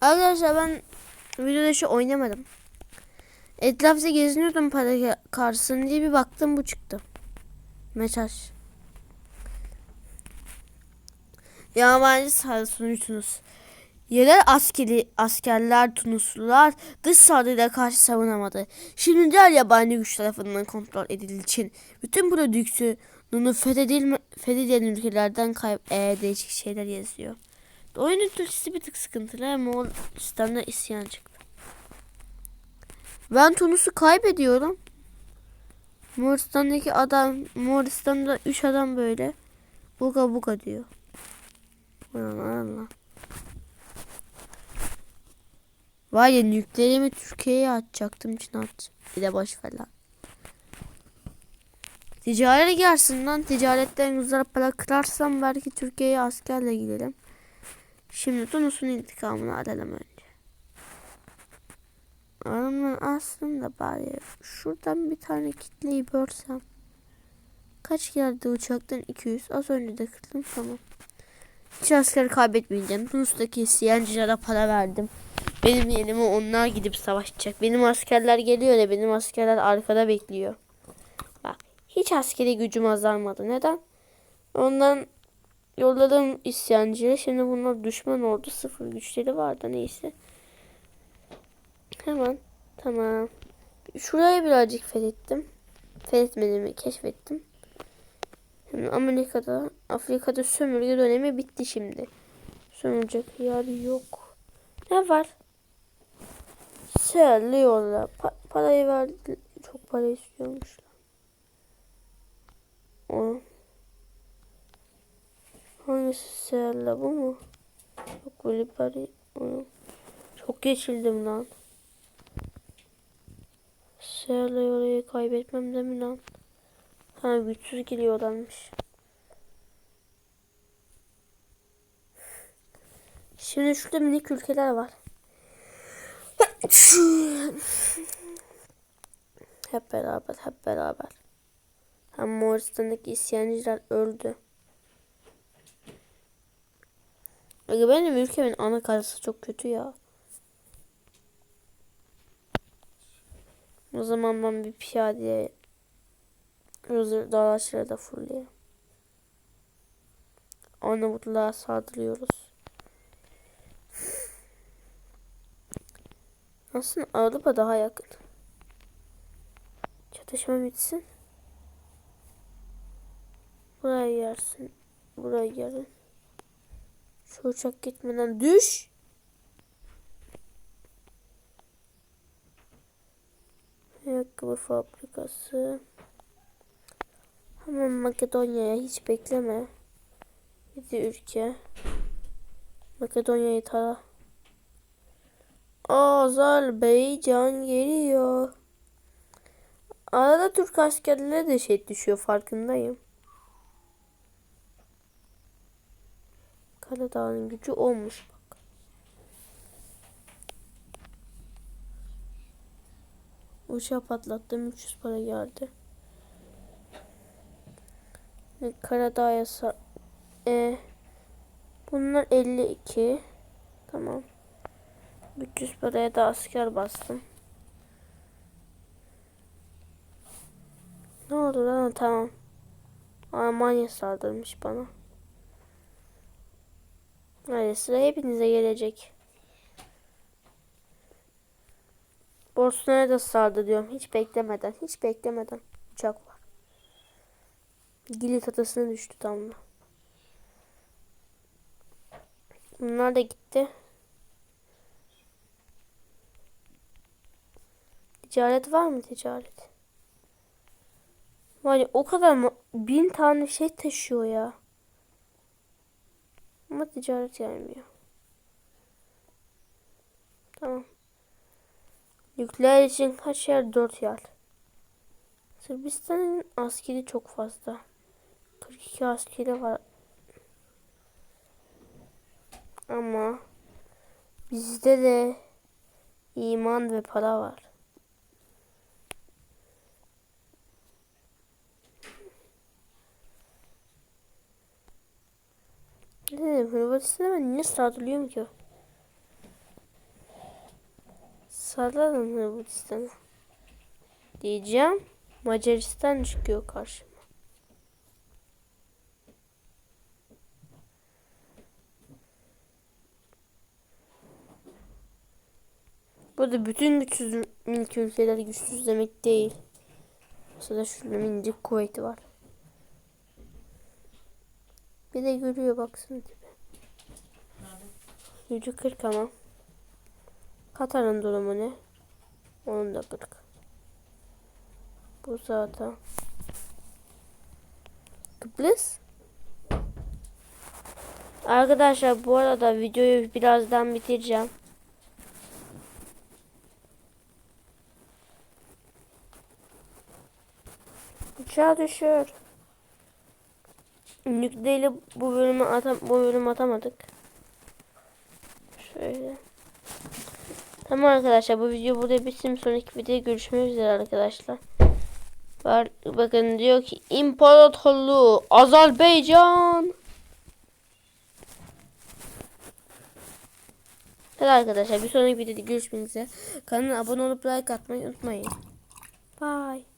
Arkadaşlar ben videoda şu oynamadım. Etrafta geziniyordum para karşısında diye bir baktım bu çıktı. Mesaj. Yabancı saldırı Tunus. Yerel askeri askerler Tunuslular dış saldırıya karşı savunamadı. Şimdi diğer yabancı güç tarafından kontrol edildiği için bütün prodüksiyonunu fethedilme, fethedilen ülkelerden kayıp ee, değişik şeyler yazıyor. Oyunun Türkçesi bir tık sıkıntılı ama Moğolistan'da isyan çıktı. Ben Tunus'u kaybediyorum. Moğolistan'daki adam, Moğolistan'da 3 adam böyle buga buga diyor. Allah Allah. Var ya nükleerimi Türkiye'ye atacaktım için. Bir de boş ver lan. Ticarete gelsin lan. Ticaretten güzel para kırarsam belki Türkiye'ye askerle giderim. Şimdi Tunus'un intikamını alalım önce. Ama aslında bari şuradan bir tane kitleyi börsem. Kaç geldi uçaktan 200. Az önce de kırdım tamam. Hiç asker kaybetmeyeceğim. Tunus'taki isyancılara para verdim. Benim yerime onlar gidip savaşacak. Benim askerler geliyor ya benim askerler arkada bekliyor. Bak hiç askeri gücüm azalmadı. Neden? Ondan yolladım isyancıya. Şimdi bunlar düşman oldu. Sıfır güçleri vardı neyse. Hemen tamam. Şurayı birazcık fethettim. Fethetmediğimi keşfettim. Şimdi Amerika'da, Afrika'da sömürge dönemi bitti şimdi. Sömürecek yer yok. Ne var? Seherli yolla. Pa parayı verdi. Çok para istiyormuşlar. O. Hangisi seherle bu mu? Yok. Onu. Çok geçildim lan. Seherle yollayı kaybetmem de mi lan? Ha güçsüz geliyorlarmış. Şimdi şurada minik ülkeler var. hep beraber, hep beraber. Hem Moğolistan'daki isyancılar öldü. Aga benim ülkemin ana karası çok kötü ya. O zaman ben bir piyadeye Hızır dağlaşlara da fulluyor. Arnavutluğa saldırıyoruz. Aslında Avrupa daha yakın. Çatışma bitsin. Buraya yersin. Buraya gelin. Şu uçak gitmeden düş. Ayakkabı fabrikası. Hemen Makedonya'ya hiç bekleme. Gidi ülke. Makedonya'yı tara. Azerbaycan geliyor. Arada Türk askerleri de şey düşüyor farkındayım. Karadağ'ın gücü olmuş bak. Uçağı patlattım 300 para geldi. Karadağ'a sa e, bunlar 52 tamam. 300 paraya da asker bastım. Ne oldu lan? Tamam. Almanya saldırmış bana Hadi sıra hepinize gelecek Bosna'ya da saldırıyorum hiç beklemeden hiç beklemeden uçak var Gilit adasına düştü tam da. Bunlar da gitti. Ticaret var mı ticaret? Var ya o kadar mı? Bin tane şey taşıyor ya. Ama ticaret gelmiyor. Tamam. Nükleer için kaç yer? Dört yer. Sırbistan'ın askeri çok fazla. 42 askeri var. Ama bizde de iman ve para var. Dedim? Hırvatistan'a ben niye saldırıyorum ki? Saralım Hırvatistan'a. Diyeceğim. Macaristan çıkıyor karşıma. Burada bütün güçsüz minik ülkeler güçsüz demek değil. Mesela şurada minicik Kuveyt var. Bir de görüyor baksana tipe. Gücü 40 ama. Katar'ın durumu ne? Onun da 40. Bu zaten. Kıbrıs. Arkadaşlar bu arada videoyu birazdan bitireceğim. Uçağı düşür. Nükleyle bu bölümü atam bu bölümü atamadık. Şöyle. Tamam arkadaşlar bu video burada bitsin. Sonraki videoda görüşmek üzere arkadaşlar. Var, bakın diyor ki İmparatorluğu Azerbaycan. Evet arkadaşlar bir sonraki videoda görüşmek üzere. Kanala abone olup like atmayı unutmayın. Bye.